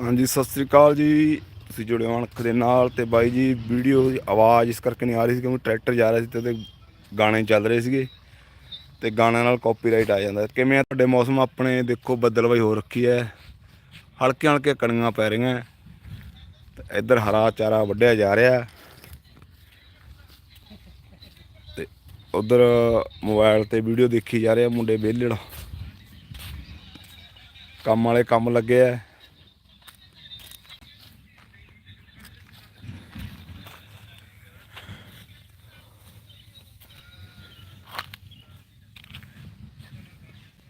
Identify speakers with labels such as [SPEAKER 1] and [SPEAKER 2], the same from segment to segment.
[SPEAKER 1] ਹਾਂਜੀ, ਸਤਿ ਸ੍ਰੀ ਅਕਾਲ ਜੀ। ਤੁਸੀਂ ਜੁੜੇ ਹੋ ਅਣਖ ਦੇ ਨਾਲ ਤੇ ਬਾਈ ਜੀ, ਵੀਡੀਓ ਦੀ ਆਵਾਜ਼ ਇਸ ਕਰਕੇ ਨਹੀਂ ਆ ਰਹੀ ਸੀ ਕਿਉਂਕਿ ਟਰੈਕਟਰ ਜਾ ਰਿਹਾ ਸੀ ਤੇ ਉਹਦੇ ਗਾਣੇ ਚੱਲ ਰਹੇ ਸੀਗੇ ਤੇ ਗਾਣਿਆਂ ਨਾਲ ਕਾਪੀਰਾਈਟ ਆ ਜਾਂਦਾ। ਕਿਵੇਂ ਆ ਤੁਹਾਡੇ ਮੌਸਮ? ਆਪਣੇ ਦੇਖੋ ਬੱਦਲਵਾਈ ਹੋ ਰੱਖੀ ਹੈ ਹਲਕੇ ਹਲਕੇ ਕਣੀਆਂ ਪੈ ਰਹੀਆਂ। ਤੇ ਇੱਧਰ ਹਰਾ ਚਾਰਾ ਵੱਢਿਆ ਜਾ ਰਿਹਾ। ਤੇ ਉਧਰ ਮੋਬਾਈਲ ਤੇ ਵੀਡੀਓ ਦੇਖੀ ਜਾ ਰਿਹਾ ਮੁੰਡੇ ਵਿਹਲੜ ਕੰਮ ਵਾਲੇ ਕੰਮ ਲੱਗੇ ਆ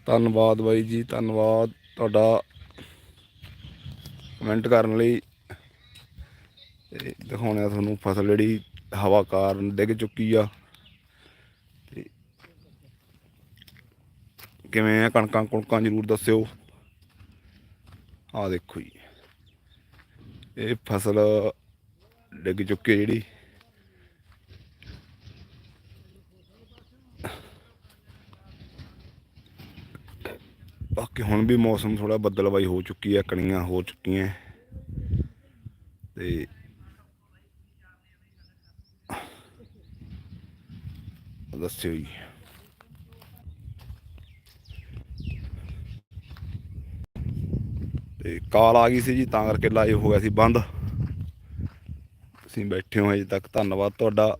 [SPEAKER 1] ਧੰਨਵਾਦ ਬਾਈ ਜੀ, ਧੰਨਵਾਦ ਤੁਹਾਡਾ ਕਮੈਂਟ ਕਰਨ ਲਈ। ਤੇ ਦਿਖਾਉਣੇ ਆ ਤੁਹਾਨੂੰ ਫਸਲ ਜਿਹੜੀ ਹਵਾ ਕਾਰਨ ਡਿੱਗ ਚੁੱਕੀ ਆ। ਤੇ ਕਿਵੇਂ ਆ ਕਣਕਾਂ, ਕੁਣਕਾਂ ਜ਼ਰੂਰ ਦੱਸਿਓ। ਆ ਦੇਖੋ ਜੀ, ਇਹ ਫਸਲ ਡਿੱਗ ਚੁੱਕੀ ਜਿਹੜੀ। ਬਾਕੀ ਹੁਣ ਵੀ ਮੌਸਮ ਥੋੜਾ ਬੱਦਲਵਾਈ ਹੋ ਚੁੱਕੀ ਹੈ, ਕਣੀਆਂ ਹੋ ਚੁੱਕੀਆਂ ਤੇ ਦੱਸਿਓ ਜੀ। ਤੇ ਕਾਲ ਆ ਗਈ ਸੀ ਜੀ, ਤਾਂ ਕਰਕੇ ਲਾਈਵ ਹੋ ਗਿਆ ਸੀ, ਬੰਦ। ਤੁਸੀਂ ਬੈਠੇ ਹੋ ਅਜੇ ਤੱਕ, ਧੰਨਵਾਦ ਤੁਹਾਡਾ।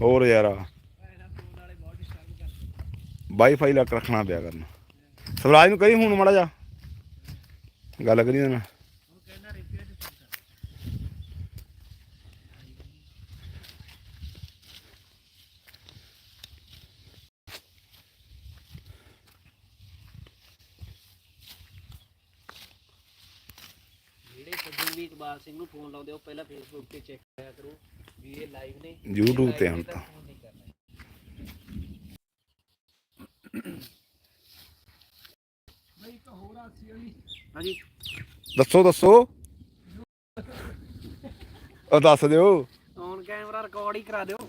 [SPEAKER 1] ਹੋਰ ਯਾਰ। ਵਾਈਫਾਈ ਲੱਗ ਰੱਖਣਾ ਪਿਆ ਕਰਨਾ। ਸਵਰਾਜ ਨੂੰ ਕਹੀ ਹੁਣ ਮੜਾ ਜਾ ਗੱਲ ਕਰੀ ਨਾ
[SPEAKER 2] ਇਕਬਾਲ ਸਿੰਘ ਨੂੰ ਫੋਨ ਲਾਉਂਦੇ ਉਹ ਪਹਿਲਾਂ ਫੇਸਬੁੱਕ ਤੇ ਚੈੱਕ ਕਰਿਆ ਕਰੋ ਵੀ ਇਹ ਲਾਈਵ ਨੇ।
[SPEAKER 1] YouTube ਤੇ ਹੁਣ ਤਾਂ
[SPEAKER 2] ਫੋਨ ਨਹੀਂ ਕਰਨਾ ਹਾਂਜੀ
[SPEAKER 1] ਦੱਸੋ ਦੱਸੋ। ਉਹ ਦੱਸ ਦਿਓ।
[SPEAKER 2] ਔਨ ਕੈਮਰਾ ਰਿਕਾਰਡ ਹੀ ਕਰਾ ਦਿਓ।